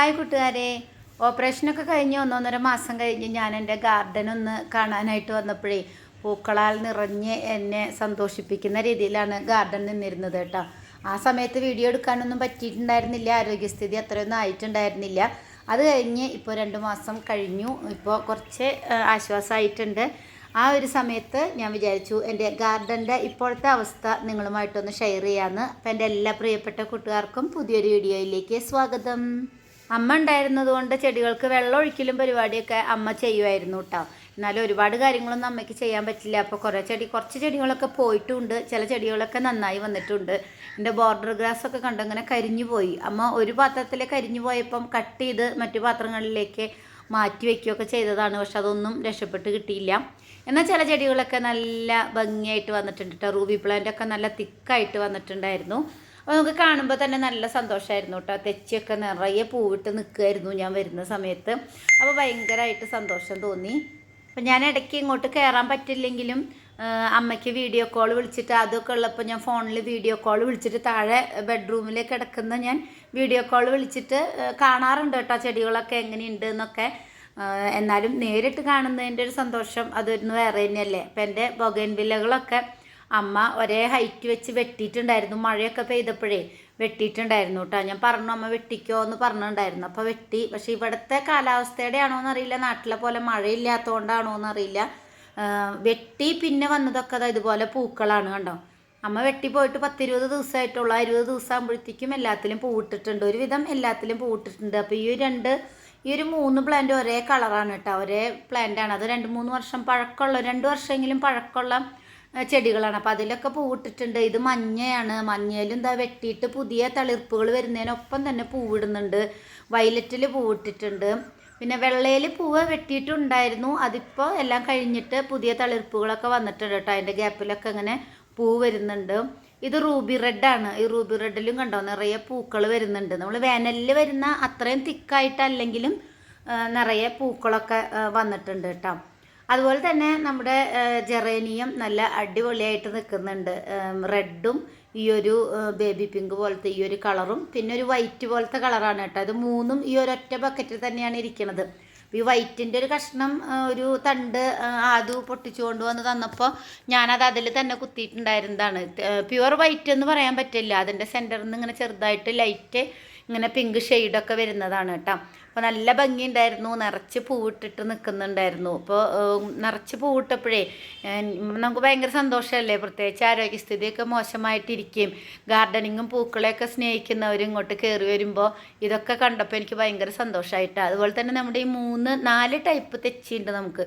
Hi കൂട്ടുകാരെ. ഓപ്പറേഷനൊക്കെ കഴിഞ്ഞ് ഒന്നൊന്നര മാസം കഴിഞ്ഞ് ഞാൻ എന്റെ ഗാർഡൻ ഒന്ന് കാണാനായിട്ട് വന്നപ്പോഴേ പൂക്കളാൽ നിറഞ്ഞ് എന്നെ സന്തോഷിപ്പിക്കുന്ന രീതിയിലാണ് ഗാർഡൻ നിന്നിരുന്നത് കേട്ടോ. ആ സമയത്ത് വീഡിയോ എടുക്കാനൊന്നും പറ്റിയിട്ടുണ്ടായിരുന്നില്ല. ആരോഗ്യസ്ഥിതി അത്രയൊന്നും ആയിട്ടുണ്ടായിരുന്നില്ല. അത് കഴിഞ്ഞ് ഇപ്പോൾ രണ്ട് മാസം കഴിഞ്ഞു. ഇപ്പോൾ കുറച്ച് ആശ്വാസമായിട്ടുണ്ട്. ആ ഒരു സമയത്ത് ഞാൻ വിചാരിച്ചു എന്റെ ഗാർഡന്റെ ഇപ്പോഴത്തെ അവസ്ഥ നിങ്ങളുമായിട്ടൊന്ന് ഷെയർ ചെയ്യാമെന്ന് അപ്പം എന്റെ എല്ലാ പ്രിയപ്പെട്ട കൂട്ടുകാർക്കും പുതിയൊരു വീഡിയോയിലേക്ക് സ്വാഗതം. അമ്മ ഉണ്ടായിരുന്നത് കൊണ്ട് ചെടികൾക്ക് വെള്ളം ഒഴിക്കലും പരിപാടിയൊക്കെ അമ്മ ചെയ്യുമായിരുന്നു കേട്ടോ. എന്നാലും ഒരുപാട് കാര്യങ്ങളൊന്നും അമ്മയ്ക്ക് ചെയ്യാൻ പറ്റില്ല. അപ്പോൾ കുറേ ചെടി കുറച്ച് ചെടികളൊക്കെ പോയിട്ടുണ്ട്. ചില ചെടികളൊക്കെ നന്നായി വന്നിട്ടുണ്ട്. എന്റെ ബോർഡർ ഗ്രാസ് ഒക്കെ കണ്ടങ്ങനെ കരിഞ്ഞു പോയി. അമ്മ ഒരു പാത്രത്തിൽ കരിഞ്ഞു പോയപ്പം കട്ട് ചെയ്ത് മറ്റു പാത്രങ്ങളിലേക്ക് മാറ്റി വയ്ക്കുകയൊക്കെ ചെയ്തതാണ്. പക്ഷെ അതൊന്നും രക്ഷപ്പെട്ട് കിട്ടിയില്ല. എന്നാൽ ചില ചെടികളൊക്കെ നല്ല ഭംഗിയായിട്ട് വന്നിട്ടുണ്ട് കേട്ടോ. റൂബി പ്ലാന്റ് ഒക്കെ നല്ല തിക്കായിട്ട് വന്നിട്ടുണ്ടായിരുന്നു. അപ്പോൾ നമുക്ക് കാണുമ്പോൾ തന്നെ നല്ല സന്തോഷമായിരുന്നു കേട്ടോ തെച്ചിയൊക്കെ നിറയെ പൂവിട്ട് നിൽക്കുമായിരുന്നു ഞാൻ വരുന്ന സമയത്ത്. അപ്പോൾ ഭയങ്കരമായിട്ട് സന്തോഷം തോന്നി. അപ്പം ഞാൻ ഇടയ്ക്ക് ഇങ്ങോട്ട് കയറാൻ പറ്റില്ലെങ്കിലും അമ്മയ്ക്ക് വീഡിയോ കോൾ വിളിച്ചിട്ട് അതൊക്കെ ഉള്ളപ്പോൾ ഞാൻ ഫോണിൽ വീഡിയോ കോൾ വിളിച്ചിട്ട് താഴെ ബെഡ്റൂമിലേക്ക് കിടക്കുന്ന ഞാൻ വീഡിയോ കോൾ വിളിച്ചിട്ട് കാണാറുണ്ട് കേട്ടോ ചെടികളൊക്കെ എങ്ങനെയുണ്ട് എന്നൊക്കെ. എന്നാലും നേരിട്ട് കാണുന്നതിന്റെ ഒരു സന്തോഷം അതൊന്ന് വേറെ തന്നെയല്ലേ. അപ്പം എന്റെ ബൊഗൈൻവില്ലകളൊക്കെ അമ്മ ഒരേ ഹൈറ്റ് വെച്ച് വെട്ടിയിട്ടുണ്ടായിരുന്നു. മഴയൊക്കെ പെയ്തപ്പോഴേ വെട്ടിയിട്ടുണ്ടായിരുന്നു കേട്ടോ ഞാൻ പറഞ്ഞു അമ്മ വെട്ടിക്കോ എന്ന് പറഞ്ഞിട്ടുണ്ടായിരുന്നു. അപ്പോൾ വെട്ടി. പക്ഷേ ഇവിടുത്തെ കാലാവസ്ഥയുടെ ആണോ എന്നറിയില്ല. നാട്ടിലെ പോലെ മഴയില്ലാത്തതുകൊണ്ടാണോ എന്നറിയില്ല. വെട്ടി പിന്നെ വന്നതൊക്കെ ഇതുപോലെ പൂക്കളാണ് കണ്ടോ. അമ്മ വെട്ടി പോയിട്ട് പത്തിരുപത് ദിവസമായിട്ടുള്ളൂ. ഇരുപത് ദിവസം ആകുമ്പോഴത്തേക്കും എല്ലാത്തിലും പൂവിട്ടിട്ടുണ്ട്. ഒരുവിധം എല്ലാത്തിലും പൂവിട്ടിട്ടുണ്ട്. അപ്പോൾ ഈ രണ്ട് ഈ ഒരു മൂന്ന് പ്ലാന്റ് ഒരേ കളറാണ് കേട്ടോ ഒരേ പ്ലാന്റാണ് അത് രണ്ട് മൂന്ന് വർഷം പഴക്കമുള്ള രണ്ട് വർഷമെങ്കിലും പഴക്കമുള്ള ചെടികളാണ്. അപ്പോൾ അതിലൊക്കെ പൂവിട്ടിട്ടുണ്ട്. ഇത് മഞ്ഞയാണ്. മഞ്ഞയിലും എന്താ വെട്ടിയിട്ട് പുതിയ തളിർപ്പുകൾ വരുന്നതിനൊപ്പം തന്നെ പൂവിടുന്നുണ്ട്. വയലറ്റിൽ പൂവിട്ടിട്ടുണ്ട്. പിന്നെ വെള്ളയിൽ പൂവ് വെട്ടിയിട്ടുണ്ടായിരുന്നു. അതിപ്പോൾ എല്ലാം കഴിഞ്ഞിട്ട് പുതിയ തളിർപ്പുകളൊക്കെ വന്നിട്ടുണ്ട് കേട്ടോ. അതിന്റെ ഗ്യാപ്പിലൊക്കെ ഇങ്ങനെ പൂ വരുന്നുണ്ട്. ഇത് റൂബി റെഡാണ്. ഈ റൂബി റെഡിലും കണ്ടോ? നിറയെ പൂക്കൾ വരുന്നുണ്ട്. നമ്മൾ വേനലിൽ വരുന്ന അത്രയും തിക്കായിട്ടല്ലെങ്കിലും നിറയെ പൂക്കളൊക്കെ വന്നിട്ടുണ്ട് കേട്ടോ. അതുപോലെ തന്നെ നമ്മുടെ ജെറേനിയം നല്ല അടിപൊളിയായിട്ട് നിൽക്കുന്നുണ്ട്. റെഡും ഈ ഒരു ബേബി പിങ്ക് പോലത്തെ ഈ ഒരു കളറും പിന്നെ ഒരു വൈറ്റ് പോലത്തെ കളറാണ് കേട്ടോ. അത് മൂന്നും ഈ ഒരൊറ്റ ബക്കറ്റിൽ തന്നെയാണ് ഇരിക്കുന്നത് ഈ വൈറ്റിന്റെ ഒരു കഷ്ണം ഒരു തണ്ട് ആദു പൊട്ടിച്ചു കൊണ്ടുവന്ന് തന്നപ്പോൾ ഞാനത് അതിൽ തന്നെ കുത്തിയിട്ടുണ്ടായിരുന്നതാണ്. പ്യുവർ വൈറ്റ് എന്ന് പറയാൻ പറ്റില്ല. അതിന്റെ സെന്ററിൽ നിന്ന് ഇങ്ങനെ ചെറുതായിട്ട് ലൈറ്റ് ഇങ്ങനെ പിങ്ക് ഷെയ്ഡൊക്കെ വരുന്നതാണ് കേട്ടോ. അപ്പോൾ നല്ല ഭംഗിയുണ്ടായിരുന്നു. നിറച്ച് പൂവിട്ടിട്ട് നിൽക്കുന്നുണ്ടായിരുന്നു അപ്പോൾ നിറച്ച് പൂവിട്ടപ്പോഴേ നമുക്ക് ഭയങ്കര സന്തോഷമല്ലേ? പ്രത്യേകിച്ച് ആരോഗ്യസ്ഥിതിയൊക്കെ മോശമായിട്ടിരിക്കുകയും ഗാർഡനിങ്ങും പൂക്കളെയൊക്കെ സ്നേഹിക്കുന്നവരും ഇങ്ങോട്ട് കയറി വരുമ്പോൾ ഇതൊക്കെ കണ്ടപ്പോൾ എനിക്ക് ഭയങ്കര സന്തോഷമായിട്ടാണ് അതുപോലെ തന്നെ നമ്മുടെ ഈ മൂന്ന് നാല് ടൈപ്പ് തെച്ചിയുണ്ട് നമുക്ക്.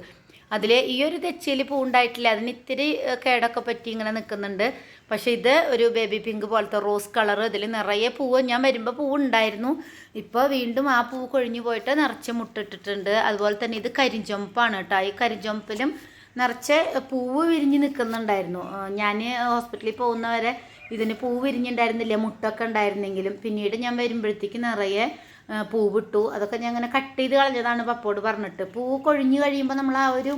അതിൽ ഈ ഒരു തെച്ചിയിൽ പൂവുണ്ടായിട്ടില്ല അതിന് ഇത്തിരി കേടൊക്കെ പറ്റി ഇങ്ങനെ നിൽക്കുന്നുണ്ട് പക്ഷെ ഇത് ഒരു ബേബി പിങ്ക് പോലത്തെ റോസ് കളർ ഇതിൽ നിറയെ പൂവ്. ഞാൻ വരുമ്പോൾ പൂവ് ഉണ്ടായിരുന്നു ഇപ്പോൾ വീണ്ടും ആ പൂ കൊഴിഞ്ഞു പോയിട്ട് നിറച്ച് മുട്ടിട്ടിട്ടുണ്ട്. അതുപോലെ തന്നെ ഇത് കരിഞ്ചൊമ്പാണ് കേട്ടോ. ഈ കരിഞ്ചൊമ്പിലും നിറച്ച് പൂവ് വിരിഞ്ഞ് നിൽക്കുന്നുണ്ടായിരുന്നു ഞാൻ ഹോസ്പിറ്റലിൽ പോകുന്നവരെ ഇതിന് പൂവ് വിരിഞ്ഞിട്ടുണ്ടായിരുന്നില്ല മുട്ടൊക്കെ ഉണ്ടായിരുന്നെങ്കിലും. പിന്നീട് ഞാൻ വരുമ്പോഴത്തേക്ക് നിറയെ പൂവിട്ടു. അതൊക്കെ ഞാൻ അങ്ങനെ കട്ട് ചെയ്ത് കളഞ്ഞതാണ് പപ്പോട് പറഞ്ഞിട്ട്. പൂ കൊഴിഞ്ഞു കഴിയുമ്പോൾ നമ്മൾ ആ ഒരു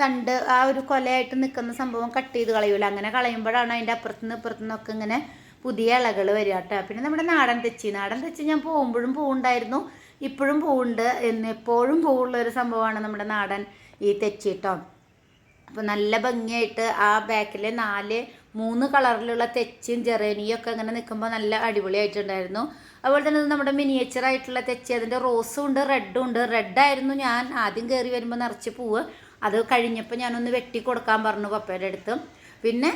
തണ്ട് ആ ഒരു കൊലയായിട്ട് നിൽക്കുന്ന സംഭവം കട്ട് ചെയ്ത് കളയൂല. അങ്ങനെ കളയുമ്പോഴാണ് അതിന്റെ അപ്പുറത്തുനിന്ന് ഇപ്പുറത്തുനിന്നൊക്കെ ഇങ്ങനെ പുതിയ ഇലകൾ വരിക കേട്ടോ. പിന്നെ നമ്മുടെ നാടൻ തെച്ചി. നാടൻ തെച്ചി ഞാൻ പോകുമ്പോഴും പൂവുണ്ടായിരുന്നു. ഇപ്പോഴും പൂവുണ്ട്. എന്ന് എപ്പോഴും പൂവുള്ള ഒരു സംഭവമാണ് നമ്മുടെ നാടൻ ഈ തെച്ചി കേട്ടോ. അപ്പോൾ നല്ല ഭംഗിയായിട്ട് ആ ബാക്കിലെ നാല് മൂന്ന് കളറിലുള്ള തെച്ചും ജെറേനിയും ഒക്കെ അങ്ങനെ നിൽക്കുമ്പോൾ നല്ല അടിപൊളിയായിട്ടുണ്ടായിരുന്നു. അതുപോലെ തന്നെ നമ്മുടെ മിനിയേച്ചർ ആയിട്ടുള്ള തെച്ചി അതിന്റെ റോസും ഉണ്ട് റെഡും ഉണ്ട്. റെഡായിരുന്നു ഞാൻ ആദ്യം കയറി വരുമ്പോൾ നിറച്ച് പൂവ്. അത് കഴിഞ്ഞപ്പോൾ ഞാനൊന്ന് വെട്ടി കൊടുക്കാൻ പറഞ്ഞു പപ്പയുടെ അടുത്ത്. പിന്നെ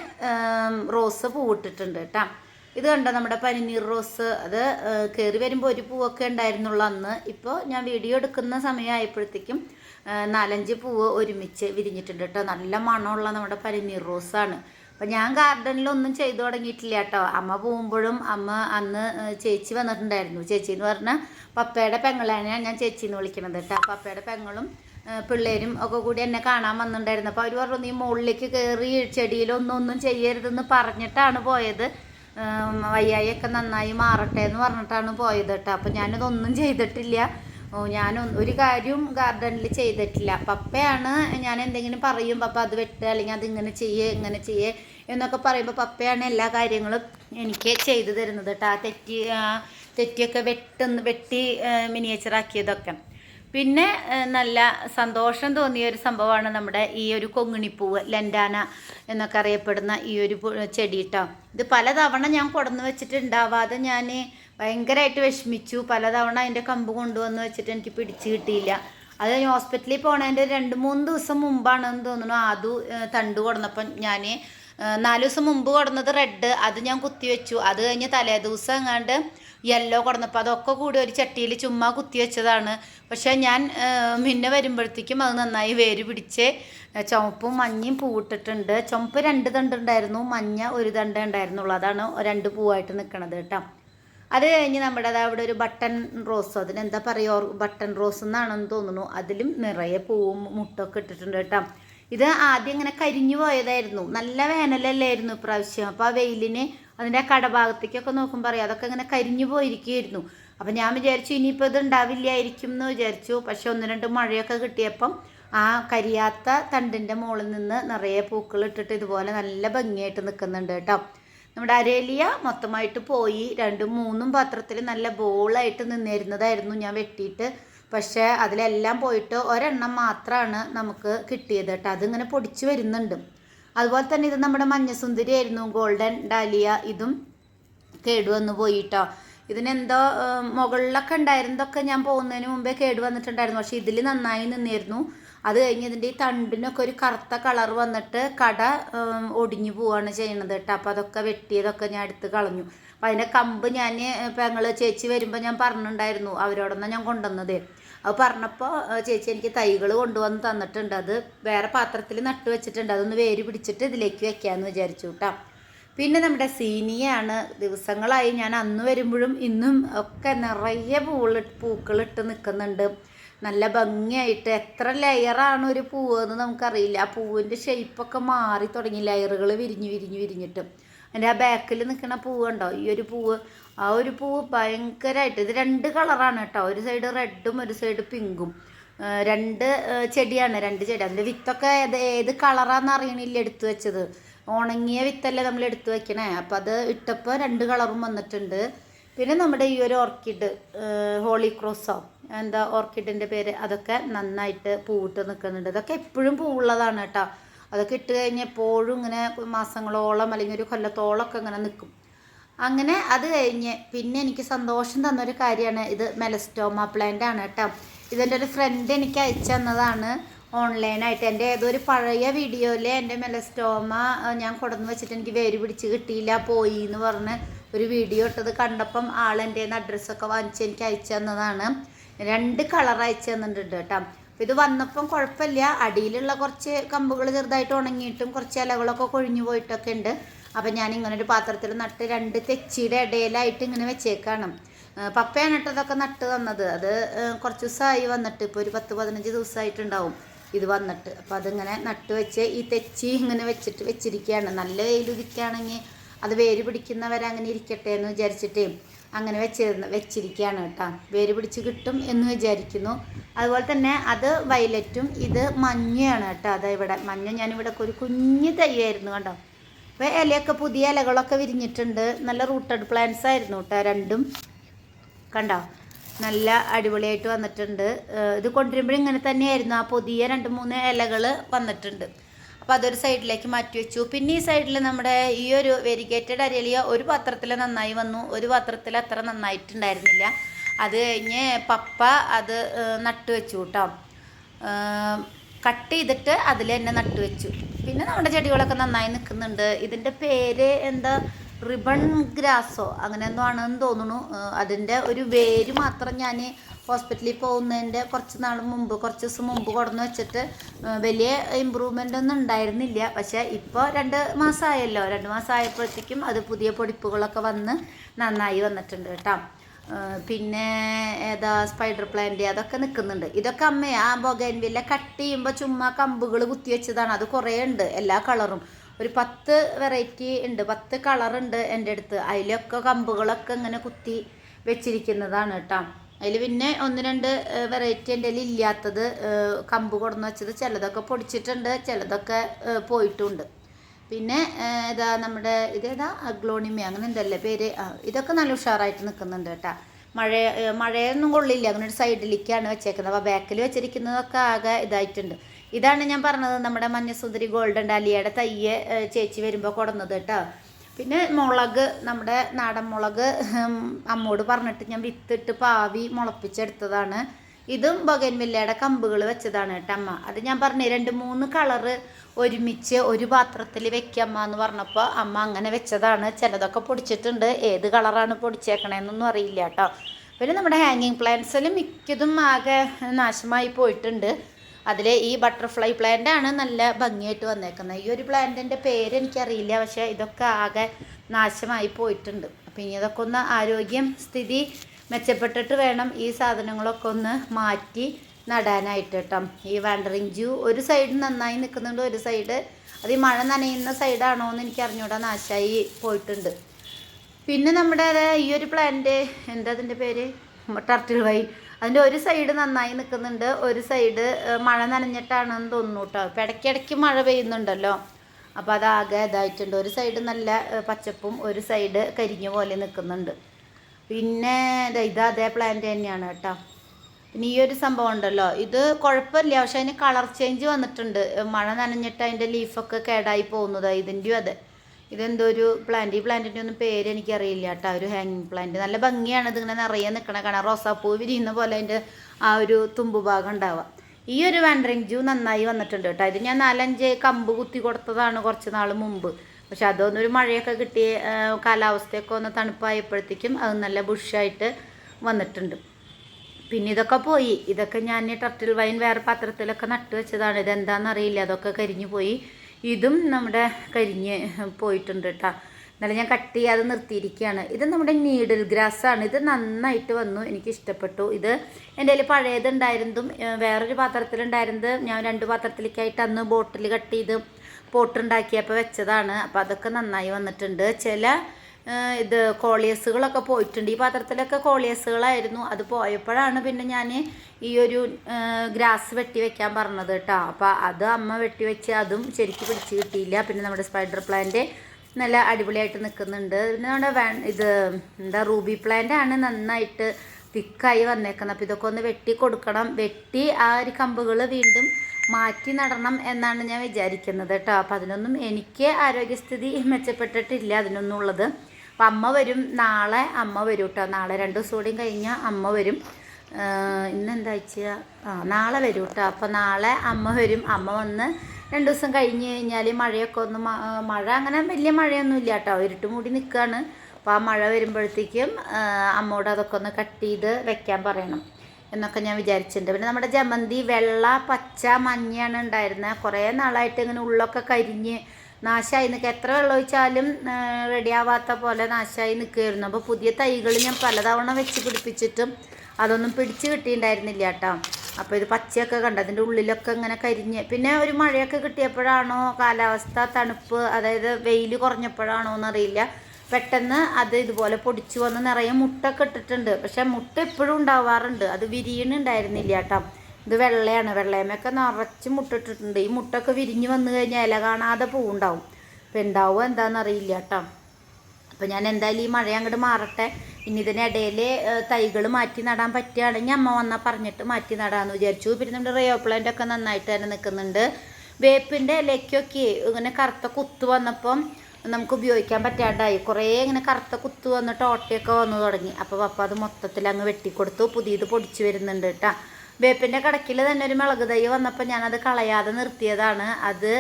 റോസ് പൂവിട്ടിട്ടുണ്ട് കേട്ടോ. ഇത് കണ്ടോ നമ്മുടെ പനിനീർ റോസ് അത് കയറി വരുമ്പോൾ ഒരു പൂവൊക്കെ ഉണ്ടായിരുന്നുള്ളൂ അന്ന്. ഇപ്പോൾ ഞാൻ വീഡിയോ എടുക്കുന്ന സമയമായപ്പോഴത്തേക്കും നാലഞ്ച് പൂവ് ഒരുമിച്ച് വിരിഞ്ഞിട്ടുണ്ട് കേട്ടോ. നല്ല മണമുള്ള നമ്മുടെ പനിനീർ റോസാണ് അപ്പം ഞാൻ ഗാർഡനിലൊന്നും ചെയ്തു തുടങ്ങിയിട്ടില്ല കേട്ടോ. അമ്മ പോകുമ്പോഴും അമ്മ അന്ന് ചേച്ചി വന്നിട്ടുണ്ടായിരുന്നു. ചേച്ചി എന്ന് പറഞ്ഞാൽ പപ്പയുടെ പെങ്ങളെയാണ് ഞാൻ ചേച്ചി എന്ന് വിളിക്കണത് കേട്ടോ. പപ്പയുടെ പെങ്ങളും പിള്ളേരും ഒക്കെ കൂടി എന്നെ കാണാൻ വന്നിട്ടുണ്ടായിരുന്നു. അപ്പോൾ അവർ പറഞ്ഞു നീ മുകളിലേക്ക് കയറി ചെടിയിലൊന്നും ഒന്നും ചെയ്യരുതെന്ന് പറഞ്ഞിട്ടാണ് പോയത്. വയ്യായൊക്കെ നന്നായി മാറട്ടെ എന്ന് പറഞ്ഞിട്ടാണ് പോയത് കേട്ടോ. അപ്പം ഞാനിതൊന്നും ചെയ്തിട്ടില്ല. ഓ ഞാൻ ഒരു കാര്യവും ഗാർഡനിൽ ചെയ്തിട്ടില്ല. പപ്പയാണ് ഞാൻ എന്തെങ്കിലും പറയും പപ്പ അത് വെട്ട് അല്ലെങ്കിൽ അത് ഇങ്ങനെ ചെയ്യേ ഇങ്ങനെ ചെയ്യേ എന്നൊക്കെ പറയുമ്പോൾ പപ്പയാണ് എല്ലാ കാര്യങ്ങളും എനിക്ക് ചെയ്തു തരുന്നത് കേട്ടോ. ആ തെറ്റി തെറ്റിയൊക്കെ വെട്ടുന്ന വെട്ടി മിനിയേച്ചറാക്കിയതൊക്കെ. പിന്നെ നല്ല സന്തോഷം തോന്നിയ ഒരു സംഭവമാണ് നമ്മുടെ ഈ ഒരു കൊങ്ങിണിപ്പൂവ് ലെൻഡാന എന്നൊക്കെ അറിയപ്പെടുന്ന ഈ ഒരു ചെടി കേട്ടോ. ഇത് പലതവണ ഞാൻ കൊടന്ന് വെച്ചിട്ടുണ്ടാവാതെ ഞാൻ ഭയങ്കരമായിട്ട് വിഷമിച്ചു. പലതവണ അതിന്റെ കമ്പ് കൊണ്ടുവന്ന് വെച്ചിട്ട് എനിക്ക് പിടിച്ച് കിട്ടിയില്ല. അത് ഹോസ്പിറ്റലിൽ പോണതിന്റെ രണ്ട് മൂന്ന് ദിവസം മുമ്പാണെന്ന് തോന്നുന്നു. ആദു തണ്ട് കൊടുന്നപ്പം ഞാൻ നാല് ദിവസം മുമ്പ് കൊടുന്നത് റെഡ്. അത് ഞാൻ കുത്തിവെച്ചു അത് കഴിഞ്ഞ് തലേ ദിവസം എങ്ങാണ്ട് യെല്ലോ കൊടുന്നപ്പോൾ അതൊക്കെ കൂടി ഒരു ചട്ടിയിൽ ചുമ്മാ കുത്തിവെച്ചതാണ് പക്ഷേ ഞാൻ പിന്നെ വരുമ്പോഴത്തേക്കും അത് നന്നായി വേര് പിടിച്ച് ചുമപ്പും മഞ്ഞയും പൂവിട്ടിട്ടുണ്ട്. ചുമപ്പ് രണ്ട് തണ്ട് ഉണ്ടായിരുന്നു മഞ്ഞ ഒരു തണ്ട് ഉണ്ടായിരുന്നുള്ളൂ. അതാണ് രണ്ട് പൂവായിട്ട് നിൽക്കണത് കേട്ടോ. അത് കഴിഞ്ഞ് നമ്മുടെ അവിടെ ഒരു ബട്ടൺ റോസ് അതിനെന്താ പറയുക ബട്ടൺ റോസ് എന്നാണെന്ന് തോന്നുന്നു. അതിലും നിറയെ പൂവും മുട്ടൊക്കെ ഇട്ടിട്ടുണ്ട് കേട്ടോ. ഇത് ആദ്യം ഇങ്ങനെ കരിഞ്ഞു പോയതായിരുന്നു. നല്ല വേനലല്ലായിരുന്നു ഇപ്രാവശ്യം. അപ്പോൾ ആ വെയിലിന് അതിന്റെ കടഭാഗത്തേക്കൊക്കെ നോക്കുമ്പോൾ അറിയാം അതൊക്കെ ഇങ്ങനെ കരിഞ്ഞു പോയിരിക്കുകയായിരുന്നു. അപ്പം ഞാൻ വിചാരിച്ചു ഇനിയിപ്പോൾ ഇത് ഉണ്ടാവില്ലായിരിക്കും എന്ന് വിചാരിച്ചു. പക്ഷെ ഒന്ന് രണ്ട് മഴയൊക്കെ കിട്ടിയപ്പം ആ കരിയാത്ത തണ്ടിന്റെ മുകളിൽ നിന്ന് നിറയെ പൂക്കൾ ഇട്ടിട്ട് ഇതുപോലെ നല്ല ഭംഗിയായിട്ട് നിൽക്കുന്നുണ്ട് കേട്ടോ. നമ്മുടെ അരേലിയ മൊത്തമായിട്ട് പോയി. രണ്ടും മൂന്നും പാത്രത്തിൽ നല്ല ബോളായിട്ട് നിന്നിരുന്നതായിരുന്നു ഞാൻ വെട്ടിയിട്ട്. പക്ഷേ അതിലെല്ലാം പോയിട്ട് ഒരെണ്ണം മാത്രമാണ് നമുക്ക് കിട്ടിയത് കേട്ടോ. അതിങ്ങനെ പൊടിച്ച് വരുന്നുണ്ട്. അതുപോലെ തന്നെ ഇത് നമ്മുടെ മഞ്ഞസുന്ദരി ആയിരുന്നു ഗോൾഡൻ ഡാലിയ ഇതും കേടുവന്ന് പോയിട്ടോ ഇതിനെന്തോ മുകളിലൊക്കെ ഉണ്ടായിരുന്നതൊക്കെ ഞാൻ പോകുന്നതിന് മുമ്പേ കേട് വന്നിട്ടുണ്ടായിരുന്നു. പക്ഷേ ഇതിൽ നന്നായി നിന്നിരുന്നു. അത് കഴിഞ്ഞ് ഇതിന്റെ ഈ തണ്ടിനൊക്കെ ഒരു കറുത്ത കളർ വന്നിട്ട് കട ഒടിഞ്ഞു പോവാണ് ചെയ്യണത് കേട്ടോ. അപ്പോൾ അതൊക്കെ വെട്ടിയതൊക്കെ ഞാൻ എടുത്ത് കളഞ്ഞു. അപ്പം അതിന്റെ കമ്പ് ഞാൻ പെങ്ങൾ ചേച്ചി വരുമ്പോൾ ഞാൻ പറഞ്ഞിട്ടുണ്ടായിരുന്നു അവരോടൊന്നാണ് ഞാൻ കൊണ്ടുവന്നത്. അത് പറഞ്ഞപ്പോൾ ചേച്ചി എനിക്ക് തൈകൾ കൊണ്ടുവന്ന് തന്നിട്ടുണ്ട്. അത് വേറെ പാത്രത്തിൽ നട്ട് വെച്ചിട്ടുണ്ട്. അതൊന്ന് വേര് പിടിച്ചിട്ട് ഇതിലേക്ക് വെക്കാമെന്ന് വിചാരിച്ചു കേട്ടോ. പിന്നെ നമ്മുടെ സീനിയാണ്. ദിവസങ്ങളായി ഞാൻ അന്ന് വരുമ്പോഴും ഇന്നും ഒക്കെ നിറയെ പൂളി പൂക്കളിട്ട് നിൽക്കുന്നുണ്ട്. നല്ല ഭംഗിയായിട്ട് എത്ര ലെയറാണ് ഒരു പൂവ് എന്ന് നമുക്കറിയില്ല. ആ പൂവിന്റെ ഷേപ്പൊക്കെ മാറി തുടങ്ങി. ലെയറുകൾ വിരിഞ്ഞ് വിരിഞ്ഞ് വിരിഞ്ഞിട്ട്. അതിന്റെ ആ ബാക്കിൽ നിൽക്കുന്ന പൂവ് ഉണ്ടോ ഈ ഒരു പൂവ് ആ ഒരു പൂവ് ഭയങ്കരമായിട്ട് ഇത് രണ്ട് കളറാണ് കേട്ടോ ഒരു സൈഡ് റെഡും ഒരു സൈഡ് പിങ്കും രണ്ട് ചെടിയാണ്. രണ്ട് ചെടി. അതിന്റെ വിത്തൊക്കെ ഏത് ഏത് കളറാന്ന് അറിയണില്ല എടുത്തു വെച്ചത്. ഉണങ്ങിയ വിത്തല്ലേ നമ്മൾ എടുത്തു വെക്കണേ. അപ്പം അത് ഇട്ടപ്പോൾ രണ്ട് കളറും വന്നിട്ടുണ്ട്. പിന്നെ നമ്മുടെ ഈ ഒരു ഓർക്കിഡ് ഹോളി ക്രോസോ എന്താ ഓർക്കിഡിന്റെ പേര്? അതൊക്കെ നന്നായിട്ട് പൂവിട്ട് നിൽക്കുന്നുണ്ട്. അതൊക്കെ എപ്പോഴും പൂവുള്ളതാണ് കേട്ടോ. അതൊക്കെ ഇട്ട് കഴിഞ്ഞ് എപ്പോഴും ഇങ്ങനെ മാസങ്ങളോളം അല്ലെങ്കിൽ ഒരു കൊല്ലത്തോളം ഒക്കെ ഇങ്ങനെ നിൽക്കും. അങ്ങനെ അത് കഴിഞ്ഞ് പിന്നെ എനിക്ക് സന്തോഷം തന്നൊരു കാര്യമാണ് ഇത് മെലസ്റ്റോമ പ്ലാന്റ് ആണ് കേട്ടോ. ഇതെന്റെ ഒരു ഫ്രണ്ട് എനിക്ക് അയച്ചു തന്നതാണ് ഓൺലൈനായിട്ട് എന്റെ ഏതൊരു പഴയ വീഡിയോയിൽ എന്റെ മെലസ്റ്റോമ ഞാൻ കൊടന്ന് വെച്ചിട്ട് എനിക്ക് വേര് പിടിച്ച് കിട്ടിയില്ല പോയി എന്ന് പറഞ്ഞ് ഒരു വീഡിയോ ഇട്ടത് കണ്ടപ്പം ആൾ എന്റെ അഡ്രസ്സൊക്കെ വാങ്ങിച്ച് എനിക്ക് അയച്ചു തന്നതാണ്. രണ്ട് കളർ അയച്ചു തന്നിട്ടുണ്ട് കേട്ടോ. അപ്പം ഇത് വന്നപ്പം കുഴപ്പമില്ല. അടിയിലുള്ള കുറച്ച് കമ്പുകൾ ചെറുതായിട്ട് ഉണങ്ങിയിട്ടും കുറച്ച് ഇലകളൊക്കെ കൊഴിഞ്ഞു പോയിട്ടൊക്കെ ഉണ്ട്. അപ്പം ഞാൻ ഇങ്ങനെ ഒരു പാത്രത്തിൽ നട്ട് രണ്ട് തെച്ചിയുടെ ഇടയിലായിട്ട് ഇങ്ങനെ വെച്ചേക്കാണ്. പപ്പയാണ് ഇട്ടതൊക്കെ നട്ട് തന്നത്. അത് കുറച്ച് ദിവസമായി വന്നിട്ട് ഇപ്പോൾ ഒരു പത്ത് പതിനഞ്ച് ദിവസമായിട്ടുണ്ടാവും ഇത് വന്നിട്ട്. അപ്പോൾ അതിങ്ങനെ നട്ട് വെച്ച് ഈ തെച്ചി ഇങ്ങനെ വെച്ചിട്ട് വെച്ചിരിക്കുകയാണ്. നല്ല വെയിലുദിക്കുകയാണെങ്കിൽ അത് വേര് പിടിക്കുന്നവരെ അങ്ങനെ ഇരിക്കട്ടെ എന്ന് വിചാരിച്ചിട്ട് അങ്ങനെ വെച്ചിരുന്ന വെച്ചിരിക്കുകയാണ് കേട്ടോ. വേര് പിടിച്ച് കിട്ടും എന്ന് വിചാരിക്കുന്നു. അതുപോലെ തന്നെ അത് വയലറ്റും ഇത് മഞ്ഞയാണ് കേട്ടോ. അതാ ഇവിടെ മഞ്ഞ ഞാനിവിടെ ഒരു കുഞ്ഞു തൈയായിരുന്നു കേട്ടോ അപ്പോൾ ഇലയൊക്കെ പുതിയ ഇലകളൊക്കെ വിരിഞ്ഞിട്ടുണ്ട്. നല്ല റൂട്ടഡ് പ്ലാന്റ്സ് ആയിരുന്നു കേട്ടോ രണ്ടും. കണ്ടോ? നല്ല അടിപൊളിയായിട്ട് വന്നിട്ടുണ്ട്. ഇത് കൊണ്ടുവരുമ്പോഴും ഇങ്ങനെ തന്നെയായിരുന്നു. ആ പുതിയ രണ്ട് മൂന്ന് ഇലകൾ വന്നിട്ടുണ്ട്. അപ്പോൾ അതൊരു സൈഡിലേക്ക് മാറ്റി വെച്ചു. പിന്നെ ഈ സൈഡിൽ നമ്മുടെ ഈ ഒരു വെരിഗേറ്റഡ് അരിയലിയ ഒരു പാത്രത്തിൽ നന്നായി വന്നു. ഒരു പാത്രത്തിൽ അത്ര നന്നായിട്ടുണ്ടായിരുന്നില്ല. അത് കഴിഞ്ഞ് പപ്പ അത് നട്ടു വെച്ചു കേട്ടോ. കട്ട് ചെയ്തിട്ട് അതിൽ തന്നെ നട്ട് വെച്ചു. പിന്നെ നമ്മുടെ ചെടികളൊക്കെ നന്നായി നിൽക്കുന്നുണ്ട്. ഇതിന്റെ പേര് എന്താ? റിബൺ ഗ്രാസോ? അങ്ങനെ എന്തോ ആണെന്ന് തോന്നുന്നു. അതിന്റെ ഒരു വേര് മാത്രം ഞാൻ ഹോസ്പിറ്റലിൽ പോകുന്നതിന്റെ കുറച്ച് നാൾ മുമ്പ് കുറച്ച് ദിവസം മുമ്പ് കൊടുന്ന് വെച്ചിട്ട് വലിയ ഇമ്പ്രൂവ്മെന്റ് ഒന്നും ഉണ്ടായിരുന്നില്ല. പക്ഷേ ഇപ്പോൾ രണ്ട് മാസമായല്ലോ. രണ്ട് മാസമായപ്പോഴത്തേക്കും അത് പുതിയ പൊടിപ്പുകളൊക്കെ വന്ന് നന്നായി വന്നിട്ടുണ്ട് കേട്ടോ. പിന്നെ ഏതാ സ്പൈഡർ പ്ലാന്റ് അതൊക്കെ നിൽക്കുന്നുണ്ട്. ഇതൊക്കെ അമ്മ ആ ബൊഗൈൻവില്ല കട്ട് ചെയ്യുമ്പോൾ ചുമ്മാ കമ്പുകൾ കുത്തി വെച്ചതാണ്. അത് കുറേ ഉണ്ട് എല്ലാ കളറും. ഒരു പത്ത് വെറൈറ്റി ഉണ്ട് പത്ത് കളറുണ്ട് എന്റെ അടുത്ത്. അതിലൊക്കെ കമ്പുകളൊക്കെ ഇങ്ങനെ കുത്തി വെച്ചിരിക്കുന്നതാണ് കേട്ടോ. അതിൽ പിന്നെ ഒന്ന് രണ്ട് വെറൈറ്റി എന്റെ ഇല്ലാത്തത് കമ്പ് കൊടുന്ന് വെച്ചത് ചിലതൊക്കെ പൊടിച്ചിട്ടുണ്ട് ചിലതൊക്കെ പോയിട്ടുണ്ട്. പിന്നെ ഇതാ നമ്മുടെ ഇതേതാ അഗ്ലോണിമ അങ്ങനെ എന്തല്ലേ പേര്? ഇതൊക്കെ നല്ല ഉഷാറായിട്ട് നിൽക്കുന്നുണ്ട് കേട്ടോ. മഴ മഴയൊന്നും കൊള്ളില്ല. അങ്ങനെ ഒരു സൈഡിലേക്കാണ് വെച്ചേക്കുന്നത്. അപ്പോൾ ബാക്കിൽ വെച്ചിരിക്കുന്നതൊക്കെ ആകെ ഇതായിട്ടുണ്ട്. ഇതാണ് ഞാൻ പറഞ്ഞത് നമ്മുടെ മഞ്ഞസുന്ദരി ഗോൾഡൻ ഡാലിയയുടെ തയ്യെ ചേച്ചി വരുമ്പോൾ കൊടുന്നത് കേട്ടോ. പിന്നെ മുളക് നമ്മുടെ നാടൻ മുളക് അമ്മോട് പറഞ്ഞിട്ട് ഞാൻ വിത്തിട്ട് പാവി മുളപ്പിച്ചെടുത്തതാണ്. ഇതും ബൊഗൻവില്ലയുടെ കമ്പുകൾ വെച്ചതാണ് കേട്ടമ്മ അത് ഞാൻ പറഞ്ഞു രണ്ട് മൂന്ന് കളറ് ഒരുമിച്ച് ഒരു പാത്രത്തിൽ വെക്കമ്മ എന്ന് പറഞ്ഞപ്പോൾ അമ്മ അങ്ങനെ വെച്ചതാണ്. ചിലതൊക്കെ പൊടിച്ചിട്ടുണ്ട്. ഏത് കളറാണ് പൊടിച്ചേക്കണേന്നൊന്നും അറിയില്ല കേട്ടോ. പിന്നെ നമ്മുടെ ഹാങ്ങിങ് പ്ലാന്റ്സിൽ മിക്കതും ആകെ നാശമായി പോയിട്ടുണ്ട്. അതിൽ ഈ ബട്ടർഫ്ലൈ പ്ലാന്റ് ആണ് നല്ല ഭംഗിയായിട്ട് വന്നേക്കുന്നത്. ഈ ഒരു പ്ലാന്റിന്റെ പേര് എനിക്കറിയില്ല പക്ഷേ ഇതൊക്കെ ആകെ നാശമായി പോയിട്ടുണ്ട്. അപ്പം ഇനി ഇതൊക്കെ ഒന്ന് ആരോഗ്യം സ്ഥിതി മെച്ചപ്പെട്ടിട്ട് വേണം ഈ സാധനങ്ങളൊക്കെ ഒന്ന് മാറ്റി നടാനായിട്ട് കേട്ടോ. ഈ വാണ്ടറിങ് ജൂ ഒരു സൈഡ് നന്നായി നിൽക്കുന്നുണ്ട് ഒരു സൈഡ് അത് ഈ മഴ നനയുന്ന സൈഡാണോ എന്ന് എനിക്ക് നാശമായി പോയിട്ടുണ്ട്. പിന്നെ നമ്മുടെ ഈ ഒരു പ്ലാന്റ് എന്താ അതിന്റെ പേര്? ടർട്ടിൽ വൈൻ അതിന്റെ ഒരു സൈഡ് നന്നായി നിൽക്കുന്നുണ്ട് ഒരു സൈഡ് മഴ നനഞ്ഞിട്ടാണെന്ന് തോന്നുന്നു കേട്ടോ ഇപ്പം ഇടയ്ക്കിടയ്ക്ക് മഴ പെയ്യുന്നുണ്ടല്ലോ. അപ്പോൾ അതാകെ ഇതായിട്ടുണ്ട്. ഒരു സൈഡ് നല്ല പച്ചപ്പും ഒരു സൈഡ് കരിഞ്ഞ പോലെ നിൽക്കുന്നുണ്ട് പിന്നെ ഇത് അതേ പ്ലാന്റ് തന്നെയാണ് കേട്ടോ. പിന്നെ ഈ ഒരു സംഭവം ഉണ്ടല്ലോ. ഇത് കുഴപ്പമില്ല. പക്ഷെ അതിന് കളർ ചേഞ്ച് വന്നിട്ടുണ്ട്. മഴ നനഞ്ഞിട്ട് അതിന്റെ ലീഫൊക്കെ കേടായി പോകുന്നതാണ് ഇതിന്റെയും അതെ. ഇതെന്തോ ഒരു പ്ലാന്റ് ഈ പ്ലാന്റിന്റെ ഒന്നും പേര് എനിക്കറിയില്ല കേട്ടോ. ഒരു ഹാങ്ങിങ് പ്ലാന്റ് നല്ല ഭംഗിയാണ് ഇതിങ്ങനെ നിറയെ നിൽക്കണ കാണാം റോസാപ്പൂ വിരിയുന്ന പോലെ അതിന്റെ ആ ഒരു തുമ്പ് ഭാഗം ഉണ്ടാവുക ഈ ഒരു വാൻഡറിങ് ജൂ നന്നായി വന്നിട്ടുണ്ട് കേട്ടോ. ഇത് ഞാൻ നാലഞ്ച് കമ്പ് കുത്തി കൊടുത്തതാണ് കുറച്ച് നാൾ മുമ്പ്. പക്ഷെ അതൊന്നൊരു മഴയൊക്കെ കിട്ടിയ കാലാവസ്ഥയൊക്കെ ഒന്ന് തണുപ്പായപ്പോഴത്തേക്കും അത് നല്ല ബുഷായിട്ട് വന്നിട്ടുണ്ട്. പിന്നെ ഇതൊക്കെ പോയി. ഇതൊക്കെ ഞാൻ ടർട്ടിൽ വൈൻ വേറെ പാത്രത്തിലൊക്കെ നട്ടു വെച്ചതാണ് ഇതെന്താണെന്ന് അറിയില്ല അതൊക്കെ കരിഞ്ഞു പോയി. ഇതും നമ്മുടെ കരിഞ്ഞ് പോയിട്ടുണ്ട് കേട്ടോ എന്നാലും ഞാൻ കട്ട് ചെയ്യാതെ നിർത്തിയിരിക്കുകയാണ്. ഇത് നമ്മുടെ നീഡിൽ ആണ്. ഇത് നന്നായിട്ട് വന്നു. എനിക്ക് ഇഷ്ടപ്പെട്ടു. ഇത് എന്റെ കയ്യിൽ പഴയതുണ്ടായിരുന്നതും വേറൊരു പാത്രത്തിലുണ്ടായിരുന്നത് ഞാൻ രണ്ട് പാത്രത്തിലേക്കായിട്ട് അന്ന് ബോട്ടിൽ കട്ട് ചെയ്ത് പോട്ടുണ്ടാക്കിയപ്പോൾ വെച്ചതാണ്. അപ്പോൾ അതൊക്കെ നന്നായി വന്നിട്ടുണ്ട്. ചില ഇത് കോളിയസുകളൊക്കെ പോയിട്ടുണ്ട്. ഈ പാത്രത്തിലൊക്കെ കോളിയസുകളായിരുന്നു. അത് പോയപ്പോഴാണ് പിന്നെ ഞാൻ ഈ ഒരു ഗ്രാസ് വെട്ടി വെക്കാൻ പറഞ്ഞത് കേട്ടോ. അപ്പോൾ അത് അമ്മ വെട്ടി വെച്ച് അതും ശരിക്കും പിടിച്ച് കിട്ടിയില്ല. പിന്നെ നമ്മുടെ സ്പൈഡർ പ്ലാന്റ് നല്ല അടിപൊളിയായിട്ട് നിൽക്കുന്നുണ്ട് പിന്നെ നമ്മുടെ വേ ഇത് എന്താ റൂബി പ്ലാന്റ് ആണ് നന്നായിട്ട് തിക്കായി വന്നേക്കുന്നത്. അപ്പോൾ ഇതൊക്കെ ഒന്ന് വെട്ടി കൊടുക്കണം. വെട്ടി ആ ഒരു കമ്പുകൾ വീണ്ടും മാറ്റി നടണം എന്നാണ് ഞാൻ വിചാരിക്കുന്നത് കേട്ടോ. അപ്പം അതിനൊന്നും എനിക്ക് ആരോഗ്യസ്ഥിതി മെച്ചപ്പെട്ടിട്ടില്ല. അതിനൊന്നും ഉള്ളത് അപ്പം അമ്മ വരും നാളെ അമ്മ വരും കേട്ടോ നാളെ രണ്ട് ദിവസം കൂടിയും കഴിഞ്ഞാൽ അമ്മ വരും. ഇന്നെന്താ ആഴ്ച ആ നാളെ വരും കേട്ടോ അപ്പം നാളെ അമ്മ വരും. അമ്മ വന്ന് രണ്ട് ദിവസം കഴിഞ്ഞ് കഴിഞ്ഞാൽ മഴയൊക്കെ ഒന്ന് മഴ അങ്ങനെ വലിയ മഴയൊന്നും ഇല്ല കേട്ടോ. ഇരുട്ട് മൂടി നിൽക്കുകയാണ് അപ്പോൾ ആ മഴ വരുമ്പോഴത്തേക്കും അമ്മോട് അതൊക്കെ ഒന്ന് കട്ട് ചെയ്ത് വെക്കാൻ പറയണം എന്നൊക്കെ ഞാൻ വിചാരിച്ചിട്ടുണ്ട്. പിന്നെ നമ്മുടെ ജമന്തി വെള്ള പച്ച മഞ്ഞയാണ് ഉണ്ടായിരുന്നത് കുറേ നാളായിട്ട് ഇങ്ങനെ ഉള്ളൊക്കെ കരിഞ്ഞ് നാശമായി നിൽക്കുക എത്ര വെള്ളം ഒഴിച്ചാലും റെഡിയാവാത്ത പോലെ നാശമായി നിൽക്കുകയായിരുന്നു അപ്പോൾ പുതിയ തൈകൾ ഞാൻ പലതവണ വെച്ച് പിടിപ്പിച്ചിട്ടും അതൊന്നും പിടിച്ച് കിട്ടിയിട്ടുണ്ടായിരുന്നില്ല കേട്ടോ. അപ്പോൾ ഇത് പച്ചയൊക്കെ കണ്ട് അതിന്റെ ഉള്ളിലൊക്കെ ഇങ്ങനെ കരിഞ്ഞ്. പിന്നെ ഒരു മഴയൊക്കെ കിട്ടിയപ്പോഴാണോ കാലാവസ്ഥ തണുപ്പ് അതായത് വെയിൽ കുറഞ്ഞപ്പോഴാണോ എന്നറിയില്ല. പെട്ടെന്ന് അത് ഇതുപോലെ പൊടിച്ചു വന്ന് നിറയെ മുട്ടൊക്കെ ഇട്ടിട്ടുണ്ട്. പക്ഷേ മുട്ട എപ്പോഴും ഉണ്ടാവാറുണ്ട്. അത് വിരിയണുണ്ടായിരുന്നില്ല കേട്ടോ. ഇത് വെള്ളയാണ്. വെള്ളയമൊക്കെ നിറച്ച് മുട്ട ഇട്ടിട്ടുണ്ട് ഈ മുട്ടൊക്കെ വിരിഞ്ഞ് വന്നു കഴിഞ്ഞാൽ ഇല കാണാതെ പൂവുണ്ടാവും. അപ്പം ഉണ്ടാവുമോ എന്താണെന്നറിയില്ല കേട്ടോ അപ്പോൾ ഞാൻ എന്തായാലും ഈ മഴ അങ്ങോട്ട് മാറട്ടെ. ഇനി ഇതിനിടയിൽ തൈകൾ മാറ്റി നടാൻ പറ്റുകയാണെങ്കിൽ അമ്മ വന്നാൽ പറഞ്ഞിട്ട് മാറ്റി നടാമെന്ന് വിചാരിച്ചു. പിന്നെ നമ്മുടെ റയോ പ്ലാന്റ് ഒക്കെ നന്നായിട്ട് തന്നെ നിൽക്കുന്നുണ്ട്. വേപ്പിന്റെ ഇലയ്ക്കൊക്കെ ഇങ്ങനെ കറുത്ത കുത്ത് വന്നപ്പം നമുക്ക് ഉപയോഗിക്കാൻ പറ്റാണ്ടായി. കുറേ ഇങ്ങനെ കറുത്ത കുത്ത് വന്നിട്ട് ഓട്ടയൊക്കെ വന്നു തുടങ്ങി. അപ്പോൾ പപ്പ അത് മൊത്തത്തിൽ അങ്ങ് വെട്ടിക്കൊടുത്തു. പുതിയത് പൊടിച്ച് വരുന്നുണ്ട് കേട്ടോ വേപ്പിന്റെ കടക്കിൽ തന്നെ ഒരു മുളക് തൈ വന്നപ്പോൾ ഞാനത് കളയാതെ നിർത്തിയതാണ്. അത്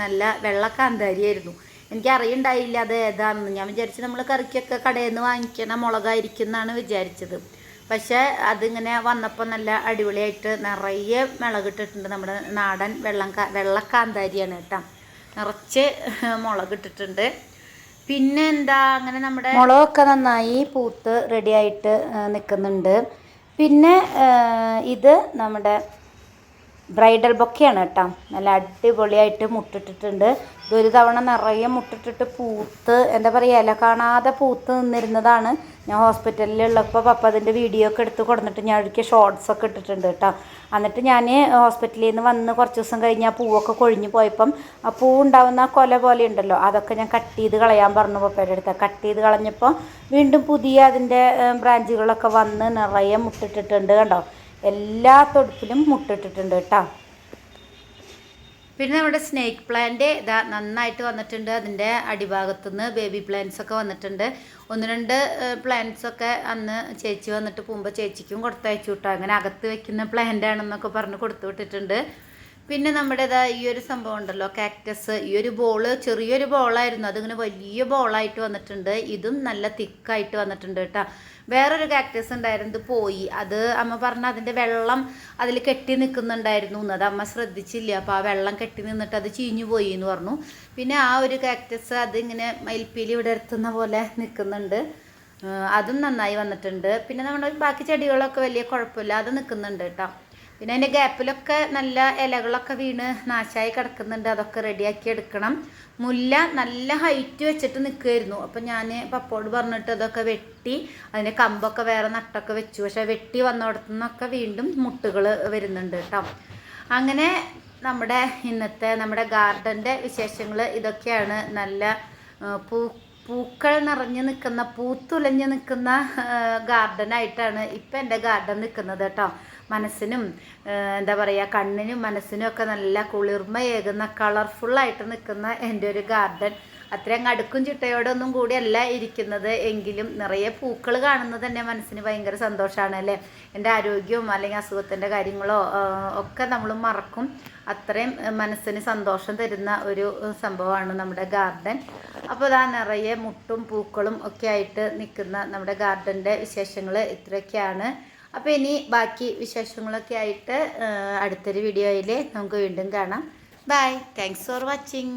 നല്ല വെള്ള കാന്താരിയായിരുന്നു. എനിക്ക് അറിയണ്ടായില്ല അത് ഏതാണെന്ന്. ഞാൻ വിചാരിച്ചു നമ്മൾ കറിക്കൊക്കെ കടയിൽ നിന്ന് വാങ്ങിക്കണ മുളകായിരിക്കും എന്നാണ് വിചാരിച്ചത്. പക്ഷേ അതിങ്ങനെ വന്നപ്പോൾ നല്ല അടിപൊളിയായിട്ട് നിറയെ മുളകിട്ടിട്ടുണ്ട് നമ്മുടെ നാടൻ വെള്ളം വെള്ളക്കാന്താരിയാണ് കേട്ടോ. നിറച്ച് മുളകിട്ടിട്ടുണ്ട് പിന്നെ എന്താ അങ്ങനെ നമ്മുടെ മുളകൊക്കെ നന്നായി പൂത്ത് റെഡിയായിട്ട് നിൽക്കുന്നുണ്ട് പിന്നെ ഇത് നമ്മുടെ ബ്രൈഡൽ ബൊക്കെയാണ് കേട്ടോ. നല്ല അടിപൊളിയായിട്ട് മുട്ടിട്ടിട്ടുണ്ട്. ഇതൊരു തവണ നിറയെ മുട്ടിട്ടിട്ട് പൂത്ത് എന്താ പറയുക ഇല കാണാതെ പൂത്ത് നിന്നിരുന്നതാണ് ഞാൻ ഹോസ്പിറ്റലിലുള്ളപ്പോൾ പപ്പ അതിന്റെ വീഡിയോ ഒക്കെ എടുത്ത് കൊടുത്തിട്ട് ഞാൻ ഒരിക്കൽ ഷോർട്സ് ഒക്കെ ഇട്ടിട്ടുണ്ട് കേട്ടോ. എന്നിട്ട് ഞാൻ ഹോസ്പിറ്റലിൽ നിന്ന് വന്ന് കുറച്ച് ദിവസം കഴിഞ്ഞ് ആ പൂവൊക്കെ കൊഴിഞ്ഞു പോയപ്പം ആ പൂ ഉണ്ടാവുന്ന കൊല പോലെ ഉണ്ടല്ലോ അതൊക്കെ ഞാൻ കട്ട് ചെയ്ത് കളയാൻ പറഞ്ഞു പപ്പയുടെ അടുത്ത്. കട്ട് ചെയ്ത് കളഞ്ഞപ്പോൾ വീണ്ടും പുതിയ അതിന്റെ ബ്രാഞ്ചുകളൊക്കെ വന്ന് നിറയെ മുട്ടിട്ടിട്ടുണ്ട് കണ്ടോ? എല്ലാ തൊടുപ്പിലും മുട്ടിട്ടിട്ടുണ്ട് കേട്ടോ. പിന്നെ നമ്മുടെ സ്നേക്ക് പ്ലാന്റ് ഇതാ നന്നായിട്ട് വന്നിട്ടുണ്ട്. അതിന്റെ അടിഭാഗത്തു നിന്ന് ബേബി പ്ലാന്റ്സ് ഒക്കെ വന്നിട്ടുണ്ട്. ഒന്ന് രണ്ട് പ്ലാന്റ്സ് ഒക്കെ അന്ന് ചേച്ചി വന്നിട്ട് പോകുമ്പോൾ ചേച്ചിക്കും കൊടുത്തയച്ചു വിട്ടോ അങ്ങനെ അകത്ത് വെക്കുന്ന പ്ലാന്റ് ആണെന്നൊക്കെ പറഞ്ഞ് കൊടുത്തു വിട്ടിട്ടുണ്ട്. പിന്നെ നമ്മുടെ ഇതാ ഈ ഒരു സംഭവം ഉണ്ടല്ലോ കാക്ടസ് ഈ ഒരു ബോൾ ചെറിയൊരു ബോളായിരുന്നു അതിങ്ങനെ വലിയ ബോളായിട്ട് വന്നിട്ടുണ്ട്. ഇതും നല്ല തിക്കായിട്ട് വന്നിട്ടുണ്ട് കേട്ടോ. വേറൊരു കാക്ടസ് ഉണ്ടായിരുന്നു. പോയി. അത് അമ്മ പറഞ്ഞ അതിന്റെ വെള്ളം അതിൽ കെട്ടി നിൽക്കുന്നുണ്ടായിരുന്നു എന്ന് അത് അമ്മ ശ്രദ്ധിച്ചില്ല. അപ്പോൾ ആ വെള്ളം കെട്ടി നിന്നിട്ട് അത് ചീഞ്ഞു പോയി എന്ന് പറഞ്ഞു. പിന്നെ ആ ഒരു കാക്ടസ് അതിങ്ങനെ മയിൽപ്പീലി ഇവിടെ എത്തുന്ന പോലെ നിൽക്കുന്നുണ്ട് അതും നന്നായി വന്നിട്ടുണ്ട്. പിന്നെ നമ്മുടെ ബാക്കി ചെടികളൊക്കെ വലിയ കുഴപ്പമില്ല. അത് നിൽക്കുന്നുണ്ട് കേട്ടോ. പിന്നെ അതിന്റെ ഗ്യാപ്പിലൊക്കെ നല്ല ഇലകളൊക്കെ വീണ് നാശമായി കിടക്കുന്നുണ്ട്. അതൊക്കെ റെഡിയാക്കി എടുക്കണം. മുല്ല നല്ല ഹൈറ്റ് വെച്ചിട്ട് നിൽക്കുമായിരുന്നു അപ്പം ഞാൻ പപ്പോട് പറഞ്ഞിട്ട് അതൊക്കെ വെട്ടി അതിന്റെ കമ്പൊക്കെ വേറെ നട്ടൊക്കെ വെച്ചു. പക്ഷേ വെട്ടി വന്നിടത്തു നിന്നൊക്കെ വീണ്ടും മുട്ടുകൾ വരുന്നുണ്ട് കേട്ടോ അങ്ങനെ നമ്മുടെ ഇന്നത്തെ നമ്മുടെ ഗാർഡന്റെ വിശേഷങ്ങൾ ഇതൊക്കെയാണ് നല്ല പൂ പൂക്കൾ നിറഞ്ഞു നിൽക്കുന്ന പൂത്തുലഞ്ഞു നിൽക്കുന്ന ഗാർഡനായിട്ടാണ് ഇപ്പം എന്റെ ഗാർഡൻ നിൽക്കുന്നത് കേട്ടോ മനസ്സിനും എന്താ പറയുക കണ്ണിനും മനസ്സിനും ഒക്കെ നല്ല കുളിർമയേകുന്ന കളർഫുള്ളായിട്ട് നിൽക്കുന്ന എന്റെ ഒരു ഗാർഡൻ അത്രയും അടുക്കും ചിട്ടയോടൊന്നും കൂടിയല്ല ഇരിക്കുന്നത്. എങ്കിലും നിറയെ പൂക്കൾ കാണുന്നത് തന്നെ മനസ്സിന് ഭയങ്കര സന്തോഷമാണ് അല്ലേ? എന്റെ ആരോഗ്യവും അല്ലെങ്കിൽ അസുഖത്തിന്റെ കാര്യങ്ങളോ ഒക്കെ നമ്മൾ മറക്കും. അത്രയും മനസ്സിന് സന്തോഷം തരുന്ന ഒരു സംഭവമാണ് നമ്മുടെ ഗാർഡൻ അപ്പോൾ ഇതാ നിറയെ മുട്ടും പൂക്കളും ഒക്കെ ആയിട്ട് നിൽക്കുന്ന നമ്മുടെ ഗാർഡന്റെ വിശേഷങ്ങൾ ഇത്രയൊക്കെയാണ്. അപ്പോൾ ഇനി ബാക്കി വിശേഷങ്ങളൊക്കെ ആയിട്ട് അടുത്തൊരു വീഡിയോയിൽ നമുക്ക് വീണ്ടും കാണാം. Bye thanks for watching